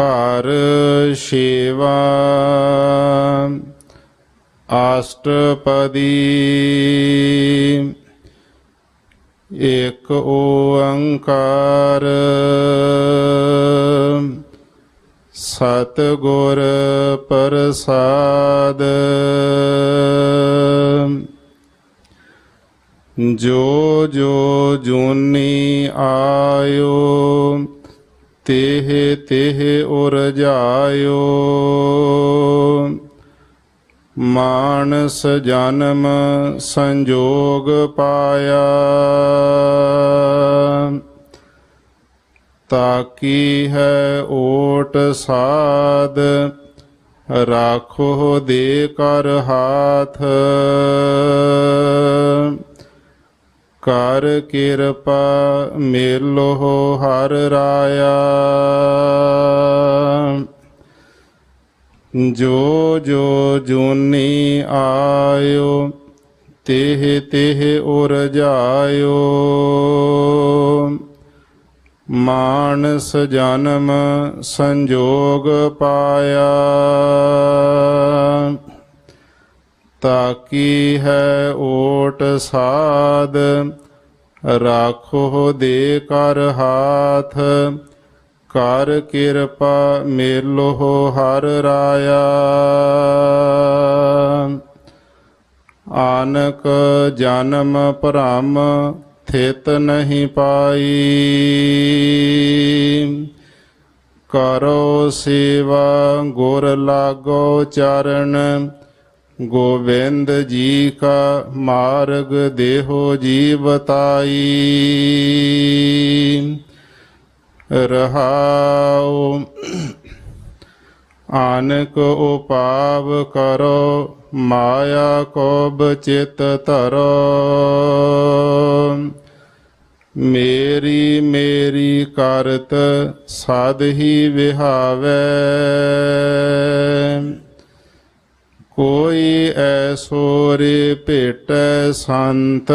ਘਰ ਸ਼ੇਵਾ। ਆਸ਼ਟਪਦੀ ਇਕ ਓੰਕਾਰ। ਸਤ ਗੁਰ ਪ੍ਰਸਾਦ। ਜੋ ਜੋ ਜੂਨੀ ਆਇਓ। ਤੇਹ ਤੇਹ ਉਰਜਾਇਓ ਮਾਨਸ ਜਨਮ ਸੰਜੋਗ ਪਾਇਆ। ਤਾਕੀ ਹੈ ਓਟ ਸਾਧ, ਰਾਖੋ ਦੇ ਕਰ ਹਾਥ। ਕਰ ਕਿਰਪਾ ਮੇਲੋ ਹਰ ਰਾਇਆ। ਜੋ ਜੋ ਜੂਨੀ ਆਇਓ, ਤੇਹ ਤੇਹ ਉਰਜਾਇਓ ਮਾਨਸ ਜਨਮ ਸੰਜੋਗ ਪਾਇਆ। ਤਾਕੀ ਹੈ ਓਟ ਸਾਧ? ਰਾਖੋ ਦੇ ਕਰ ਹਾਥ, ਕਰ ਕਿਰਪਾ ਮੇਲੋ ਹਰ ਰਾਇਆ। ਆਨਕ ਜਨਮ ਭ੍ਰਮ ਥਿਤ ਨਹੀਂ ਪਾਈ। ਕਰੋ ਸੇਵਾ ਗੁਰ ਲਾਗੋ ਚਰਨ ਗੋਬਿੰਦ ਜੀ ਕਾ ਮਾਰਗ ਦੇਹੋ ਜੀਵਤਾਈ ਰਹਾਉ, ਆਨਕ ਉਪਾਵ ਕਰੋ, ਮਾਇਆ ਕੋ ਬਚਿਤ ਧਰੋ। ਮੇਰੀ ਮੇਰੀ ਕਰਤ ਸਾਧ ਹੀ ਵਿਹਾਵੇ। ਕੋਈ ਐਸੋ ਰੇ ਭੇਟੈ ਸੰਤ,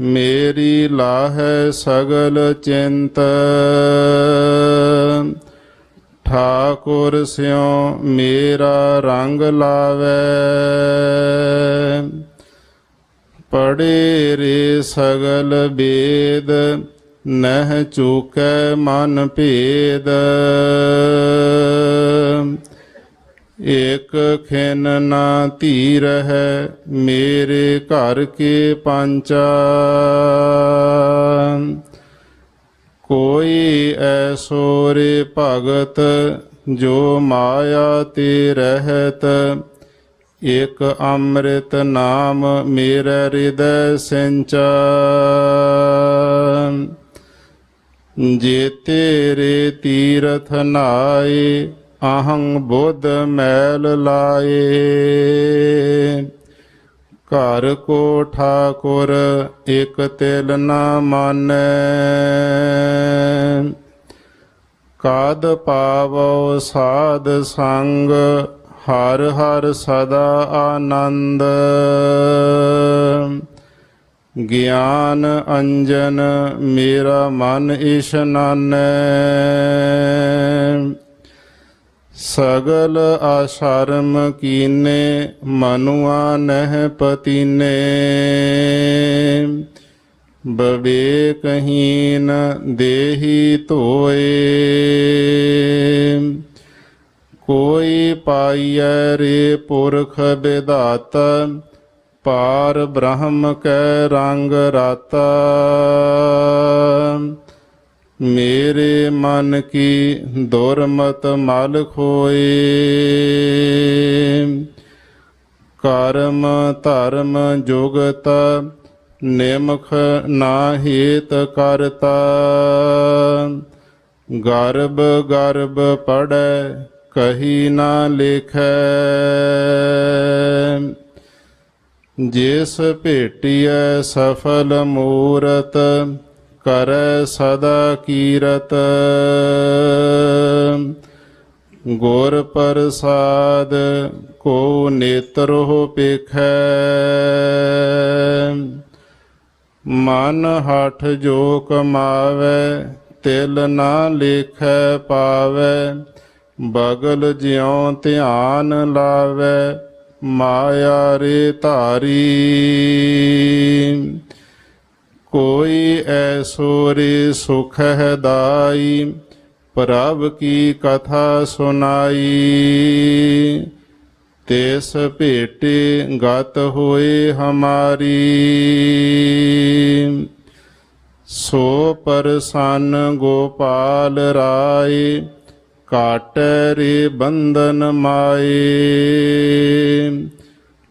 ਮੇਰੀ ਲਾਹੈ ਸਗਲ ਚਿੰਤ। ਠਾਕੁਰ ਸਿਉ ਮੇਰਾ ਰੰਗ ਲਾਵੇ। ਪੜੇ ਰੇ ਸਗਲ ਬੇਦ, ਨਹਿ ਚੂਕੈ ਮਨ ਭੇਦ। ਏਕ ਖਿਨ ਨਾ ਧੀਰ ਹੈ ਮੇਰੇ ਘਰ ਕੇ ਪੰਚਾ। ਕੋਈ ਐਸੋ ਰੇ ਭਗਤ, ਜੋ ਮਾਇਆ ਤੇ ਰਹਿਤ ਇਕ ਅੰਮ੍ਰਿਤ ਨਾਮ ਮੇਰੇ ਹਿਰਦੈ ਸਿੰਚਾ। ਜੇ ਤੇਰੇ ਤੀਰਥ ਨਾਏ ਅਹੰ ਬੁੱਧ ਮੈਲ ਲਾਏ। ਘਰ ਕੋ ਠਾਕੁਰ ਇਕ ਤਿਲ ਨਾ ਮਾਨੈ। ਕਾਦ ਪਾਵੋ ਸਾਧ ਸੰਗ, ਹਰ ਹਰ ਸਦਾ ਆਨੰਦ। ਗਿਆਨ ਅੰਜਨ ਮੇਰਾ ਮਨ ਇਸ਼ਨਾਨੈ ਸਗਲ ਆਸ਼ਰਮ ਕੀਨੇ, ਮਨੁਆ ਨਹਿ ਪਤੀਨੇ। ਬਵੇ ਕਹੀਨ ਦੇਹੀ ਧੋਏ। ਕੋਈ ਪਾਈਐ ਰੇ ਪੁਰਖ ਵਿਦਾਤ ਪਾਰ ਬ੍ਰਹਮ ਕੈ ਰੰਗ ਰਾਤਾ। ਮੇਰੇ ਮਨ ਕੀ ਦੁਰਮਤ ਮਲ ਖੋਏ। ਕਰਮ ਧਰਮ ਜੁਗਤ ਨਿਮਖ ਨਾ ਹੇਤ ਕਰਤਾ। ਗਰਬ ਗਰਬ ਪੜੈ ਕਹੀ ਨਾ ਲਿਖੈ। ਜਿਸ ਭੇਟੀਐ ਸਫਲ ਮੂਰਤ ਕਰੈ ਸਦਾ ਕੀਰਤ। ਗੁਰ ਪ੍ਰਸਾਦ ਕੋ ਨੇਤਰੋ ਪੇਖੈ। ਮਨ ਹਠ ਜੋ ਕਮਾਵੇ, ਤਿਲ ਨਾ ਲੇਖੈ ਪਾਵੇ। ਬਗਲ ਜਿਉ ਧਿਆਨ ਲਾਵੇ, ਮਾਇਆ ਰੇ ਧਾਰੀ। ਕੋਈ ਐਸੋ ਰੇ ਸੁਖ ਹੈ ਦਾਈ, ਪ੍ਰਭ ਕੀ ਕਥਾ ਸੁਨਾਈ ਤਿਸ ਭੇਟੇ ਗਤ ਹੋਏ ਹਮਾਰੀ। ਸੋ ਪਰਸਨ ਗੋਪਾਲ ਰਾਏ, ਕਾਟ ਰੇ ਬੰਧਨ ਮਾਏ।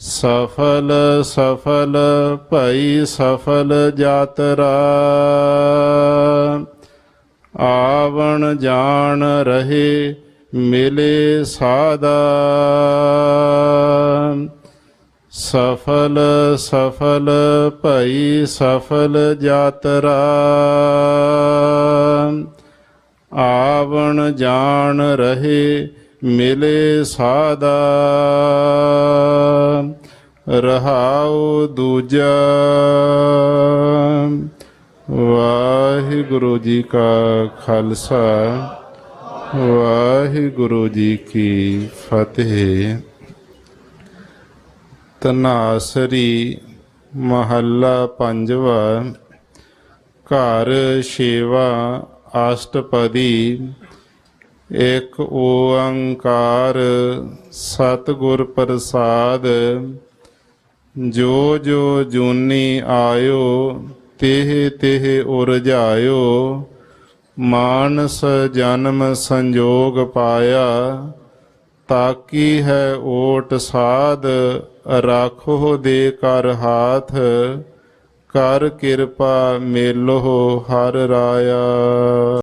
ਸਫਲ ਸਫਲ ਭਈ ਸਫਲ ਜਾਤਰਾ ਆਵਣ ਜਾਣ ਰਹੇ ਮਿਲੇ ਸਾਦਾ। ਸਫਲ ਸਫਲ ਭਈ ਸਫਲ ਜਾਤਰਾ ਆਵਣ ਜਾਣ ਰਹੇ ਮਿਲੇ ਸਾਦਾ। ਰਹਾਉ ਦੂਜਾ। ਵਾਹਿਗੁਰੂ ਜੀ ਕਾ ਖਾਲਸਾ। ਵਾਹਿਗੁਰੂ ਜੀ ਕੀ ਫਤਿਹ। ਤਨਾਸਰੀ ਮਹੱਲਾ ਪੰਜਵਾ। ਘਰ ਸ਼ੇਵਾ ਅਸ਼ਟਪਦੀ ਇੱਕ ਓੰਕਾਰ ਸਤਿਗੁਰ ਪ੍ਰਸਾਦ, ਜੋ ਜੋ ਜੂਨੀ ਆਇਓ, ਤਿਹ ਤਿਹ ਉਰਜਾਇਓ ਮਾਨਸ ਜਨਮ ਸੰਜੋਗ ਪਾਇਆ, ਤਾਕੀ ਹੈ ਓਟ ਸਾਧ ਰਾਖੋ ਦੇ ਕਰ ਹਾਥ, ਕਰ ਕਿਰਪਾ ਮੇਲੋ ਹਰ ਰਾਇਆ।